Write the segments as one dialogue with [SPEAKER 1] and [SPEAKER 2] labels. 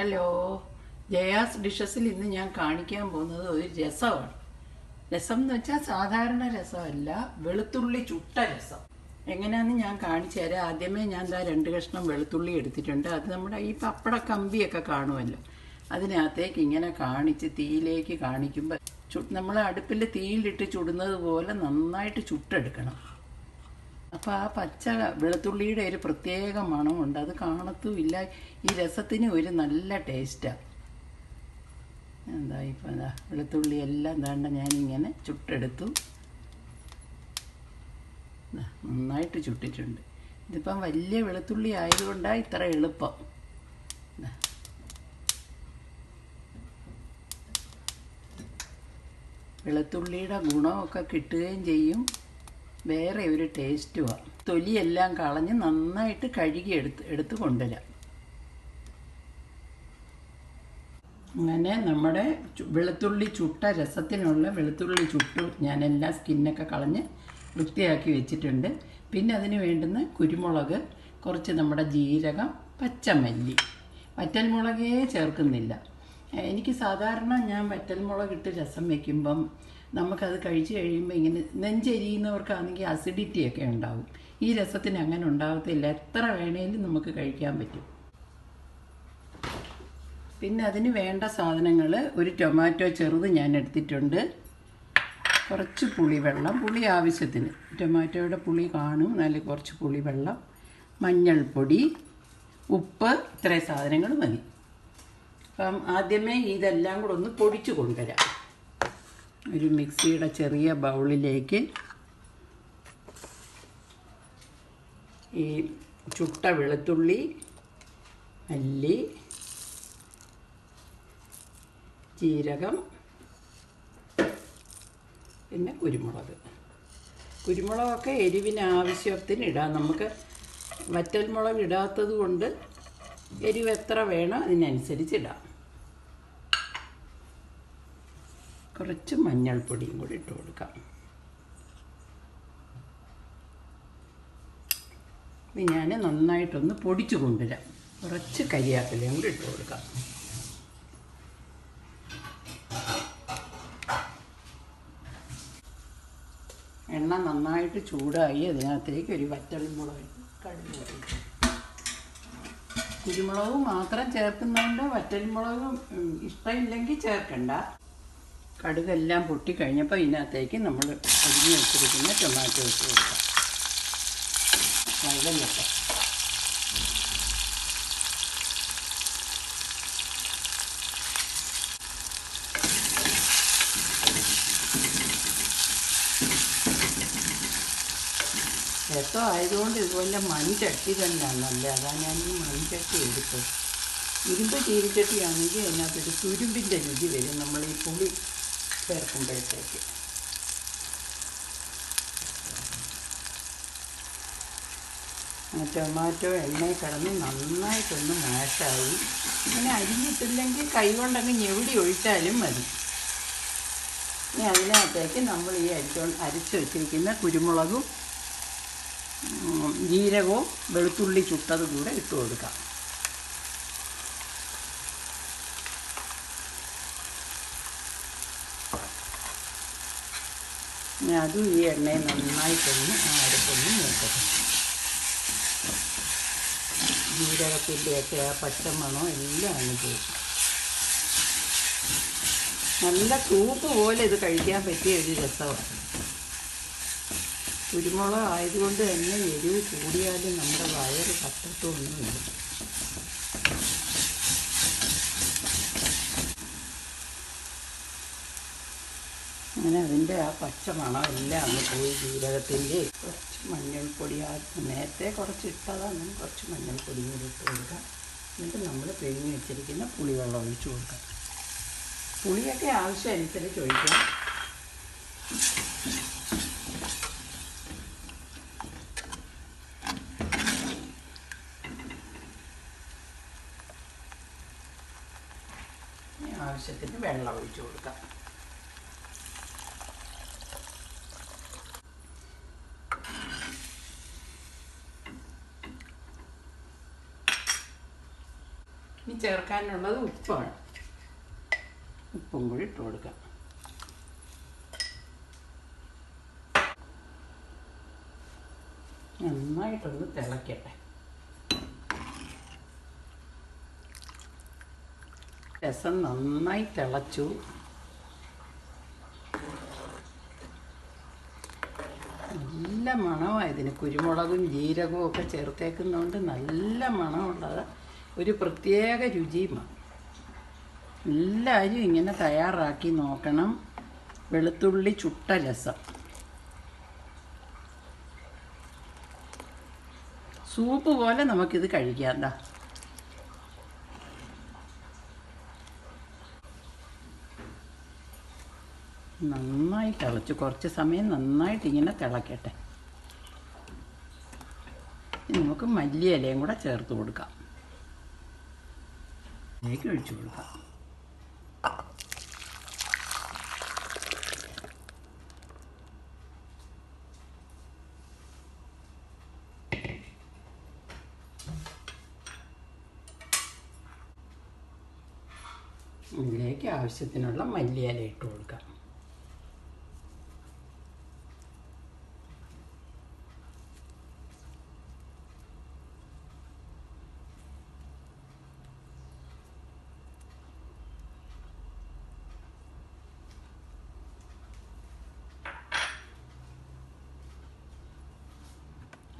[SPEAKER 1] Hello Jaya's ഡിഷസിൽ ഇന്ന് ഞാൻ കാണിക്കാൻ പോകുന്നത് ഒരു രസമാണ്. രസം എന്ന് വെച്ചാൽ സാധാരണ രസമല്ല വെളുത്തുള്ളി ചുട്ട രസം. എങ്ങനെയാന്ന് ഞാൻ കാണിച്ചു തരാം. ആദ്യമേ ഞാൻ ദാ രണ്ട് കഷ്ണം വെളുത്തുള്ളി എടുത്തിട്ടുണ്ട്. അത് നമ്മുടെ ഈ പപ്പട കമ്പിയൊക്കെ കാണുമല്ലോ. അതിനകത്തേക്ക് ഇങ്ങനെ കാണിച്ച് തീയിലേക്ക് കാണിക്കുമ്പോൾ നമ്മൾ അടുപ്പിൽ തീയിലിട്ട് ചുടുന്നത് പോലെ നന്നായിട്ട് ചുട്ടെടുക്കണം. അപ്പോൾ ആ പച്ച വെളുത്തുള്ളിയുടെ ഒരു പ്രത്യേക മണമുണ്ട്. അത് കാണത്തുമില്ല. ഈ രസത്തിന് ഒരു നല്ല ടേസ്റ്റാണ് എന്താ ഇപ്പം എന്താ വെളുത്തുള്ളി എല്ലാം എന്താണ്ട ഞാനിങ്ങനെ ചുട്ടെടുത്തു. നന്നായിട്ട് ചുട്ടിട്ടുണ്ട്. ഇതിപ്പം വലിയ വെളുത്തുള്ളി ആയതുകൊണ്ടാണ് ഇത്ര എളുപ്പം. വെളുത്തുള്ളിയുടെ ഗുണമൊക്കെ കിട്ടുകയും ചെയ്യും. വേറെ ഒരു ടേസ്റ്റുമാണ് തൊലിയെല്ലാം കളഞ്ഞ് നന്നായിട്ട് കഴുകി എടുത്ത് എടുത്ത് കൊണ്ടുവരാം. അങ്ങനെ നമ്മുടെ വെളുത്തുള്ളി ചുട്ട രസത്തിനുള്ള വെളുത്തുള്ളി ചുട്ടു ഞാൻ എല്ലാ സ്കിന്നൊക്കെ കളഞ്ഞ് വൃത്തിയാക്കി വെച്ചിട്ടുണ്ട്. പിന്നെ അതിന് വേണ്ടുന്ന കുരുമുളക് കുറച്ച് നമ്മുടെ ജീരകം പച്ചമല്ലി. വറ്റൽമുളകേ ചേർക്കുന്നില്ല. എനിക്ക് സാധാരണ ഞാൻ വറ്റൽമുളക് ഇട്ട് രസം വെക്കുമ്പം നമുക്കത് കഴിച്ച് കഴിയുമ്പോൾ ഇങ്ങനെ നെഞ്ചെരിയുന്നവർക്കാണെങ്കിൽ അസിഡിറ്റി ഒക്കെ ഉണ്ടാവും. ഈ രസത്തിന് അങ്ങനെ ഉണ്ടാകത്തില്ല എത്ര വേണേലും നമുക്ക് കഴിക്കാൻ പറ്റും. പിന്നെ അതിന് വേണ്ട സാധനങ്ങൾ ഒരു ടൊമാറ്റോ ചെറുത് ഞാൻ എടുത്തിട്ടുണ്ട്. കുറച്ച് പുളിവെള്ളം. പുളി ആവശ്യത്തിന്. ടൊമാറ്റോയുടെ പുളി കാണും. നല്ല കുറച്ച് പുളിവെള്ളം. മഞ്ഞൾപ്പൊടി. ഉപ്പ്. ഇത്രയും സാധനങ്ങൾ മതി. അപ്പം ആദ്യമേ ഇതെല്ലാം കൂടെ ഒന്ന് പൊടിച്ചു കൊണ്ടുവരാം. ഒരു മിക്സിയുടെ ചെറിയ ബൗളിലേക്ക് ഈ ചുട്ട വെളുത്തുള്ളി മല്ലി ജീരകം പിന്നെ കുരുമുളക്. കുരുമുളകൊക്കെ എരിവിന് ആവശ്യത്തിന് ഇടാം. നമുക്ക് വറ്റൽമുളക് ഇടാത്തത് കൊണ്ട് എരിവ് എത്ര വേണോ അതിനനുസരിച്ച് ഇടാം. കുറച്ച് മഞ്ഞൾപ്പൊടിയും കൂടി ഇട്ട് കൊടുക്കാം. ഇത് ഞാൻ നന്നായിട്ടൊന്ന് പൊടിച്ചു കൊണ്ടുവരാം. കുറച്ച് കരിയാപ്പിലയും കൂടി ഇട്ട് കൊടുക്കാം. എണ്ണ നന്നായിട്ട് ചൂടായി അതിനകത്തേക്ക് ഒരു വറ്റൽമുളക് കടുക്. കുരുമുളക് മാത്രം ചേർക്കുന്നതുകൊണ്ട് വറ്റൽമുളകും ഇഷ്ടമില്ലെങ്കിൽ ചേർക്കണ്ട. കടുകെല്ലാം പൊട്ടി കഴിഞ്ഞപ്പോൾ ഇതിനകത്തേക്ക് നമ്മൾ അരിഞ്ഞ് വെച്ചിരിക്കുന്ന ടൊമാറ്റോ ഇട്ട് കൊടുക്കാം. വഴലൊക്കെ രസം ആയതുകൊണ്ട് ഇതുപോലെ മൺചട്ടി തന്നെയാണ് നല്ല അതാണ് ഞാൻ ഈ മൺചട്ടി എടുത്തത്. ഇരുമ്പ് ചീരിച്ചട്ടിയാണെങ്കിൽ അതിനകത്തൊരു തുരുമ്പിന്റെ രുചി വരും. നമ്മൾ ഈ പുളി ചേർക്കുമ്പോഴത്തേക്ക് ടൊമാറ്റോ എണ്ണയിൽ കിടന്ന് നന്നായിട്ടൊന്ന് മാഷായി. ഇങ്ങനെ അരിഞ്ഞിട്ടില്ലെങ്കിൽ കൈകൊണ്ടങ്ങ് ഞെവിടി ഒഴിച്ചാലും മതി. ഇനി അതിനകത്തേക്ക് നമ്മൾ ഈ അരിച്ചോ അരച്ച് വെച്ചിരിക്കുന്ന കുരുമുളകും ജീരകവും വെളുത്തുള്ളി ചുട്ടതും കൂടെ ഇട്ട് കൊടുക്കാം. ഇനി അതും ഈ എണ്ണയിൽ നന്നായിട്ടൊന്ന് ആ അരപ്പൊന്ന് മൂക്കട്ടെ ജീരകത്തിന്റെയൊക്കെ ആ പച്ചമണോ എല്ലാം അങ്ങ് പോകും. നല്ല സൂപ്പ് പോലെ ഇത് കഴിക്കാൻ പറ്റിയ ഒരു രസമാണ്. കുരുമുളക് ആയതുകൊണ്ട് തന്നെ എരിവ് കൂടിയാലും നമ്മുടെ വയറ് കത്തത്തൊന്നുമില്ല അങ്ങനെ അതിന്റെ ആ പച്ച മണമെല്ലാം അങ്ങ് പോയി ജീരകത്തിന്റെ കുറച്ച് മഞ്ഞൾപ്പൊടി. ആ നേരത്തെ കുറച്ച് ഇട്ടതാണ് കുറച്ച് മഞ്ഞൾപ്പൊടി കൂടി ഇട്ട് കൊടുക്കാം. എന്നിട്ട് നമ്മൾ പിഴിഞ്ഞ് വെച്ചിരിക്കുന്ന പുളിവെള്ളം ഒഴിച്ച് കൊടുക്കാം. പുളിയൊക്കെ ആവശ്യം അനുസരിച്ച് ഒഴിക്കാം. ആവശ്യത്തിന് വെള്ളം ഒഴിച്ച് കൊടുക്കാം. ഇനി ചേർക്കാനുള്ളത് ഉപ്പാണ് ഉപ്പും കൂടി ഇട്ട് കൊടുക്കാം. നന്നായിട്ടൊന്ന് തിളക്കട്ടെ. രസം നന്നായി തിളച്ചു. നല്ല മണമാണ് ഇതിന്. കുരുമുളകും ജീരകവും ഒക്കെ ചേർത്തേക്കുന്നതുകൊണ്ട് നല്ല മണമുള്ളത്. ഒരു പ്രത്യേക രുചിയുമാണ്. എല്ലാവരും ഇങ്ങനെ തയ്യാറാക്കി നോക്കണം. വെളുത്തുള്ളി ചുട്ട രസം. സൂപ്പ് പോലെ നമുക്കിത് കഴിക്കാം എന്താ നന്നായി തിളച്ചു. കുറച്ച് സമയം നന്നായിട്ട് ഇങ്ങനെ തിളക്കട്ടെ. നമുക്ക് മല്ലിയിലയും കൂടെ ചേർത്ത് കൊടുക്കാം. ഇതിലേക്ക് ഒഴിച്ചു കൊടുക്കാം ഇതിലേക്ക് ആവശ്യത്തിനുള്ള മല്ലിയില ഇട്ട് കൊടുക്കാം.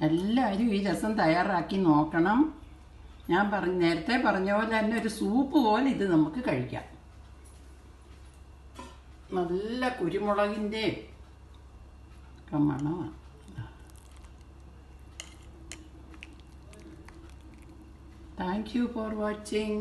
[SPEAKER 1] എല്ലാവരും ഈ രസം തയ്യാറാക്കി നോക്കണം. ഞാൻ പറഞ്ഞ നേരത്തെ പറഞ്ഞ പോലെ തന്നെ ഒരു സൂപ്പ് പോലെ ഇത് നമുക്ക് കഴിക്കാം. നല്ല കുരുമുളകിന്റെ മണമാണ്. Thank you for watching